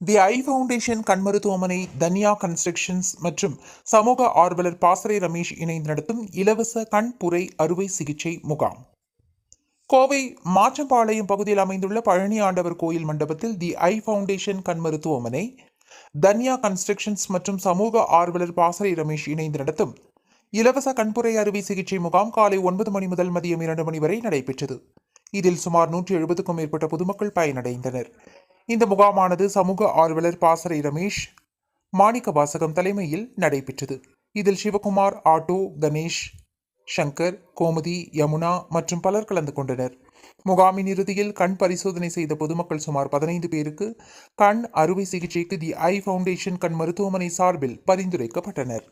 தி ஐ foundation கண் மருத்துவமனை Dhanya constructions மற்றும் சமூக ஆர்வலர் பாசறை ரமேஷ் இணைந்து நடத்தும் இலவச கண் புரை அறுவை சிகிச்சை முகாம். கோவை மாச்சம்பாளையம் பகுதியில் அமைந்துள்ள பழனி ஆண்டவர் கோயில் மண்டபத்தில் தி ஐ ஃபவுண்டேஷன் கண் மருத்துவமனை தன்யா கன்ஸ்ட்ரக்ஷன்ஸ் மற்றும் சமூக ஆர்வலர் பாசறை ரமேஷ் இணைந்து நடத்தும் இலவச கண்புரை அறுவை சிகிச்சை முகாம் காலை ஒன்பது மணி முதல் மதியம் இரண்டு மணி வரை நடைபெற்றது. இதில் சுமார் நூற்றி எழுபதுக்கும் மேற்பட்ட பொதுமக்கள் பயனடைந்தனர். இந்த முகாமானது சமூக ஆர்வலர் பாசறை ரமேஷ் மாணிக்க வாசகம் தலைமையில் நடைபெற்றது. இதில் சிவகுமார் ஆட்டோ கணேஷ் சங்கர் கோமதி யமுனா மற்றும் பலர் கலந்து கொண்டனர். முகாமின் இறுதியில் கண் பரிசோதனை செய்த பொதுமக்கள் சுமார் பதினைந்து பேருக்கு கண் அறுவை சிகிச்சைக்கு தி ஐ ஃபவுண்டேஷன் கண் மருத்துவமனை சார்பில் பரிந்துரைக்கப்பட்டனர்.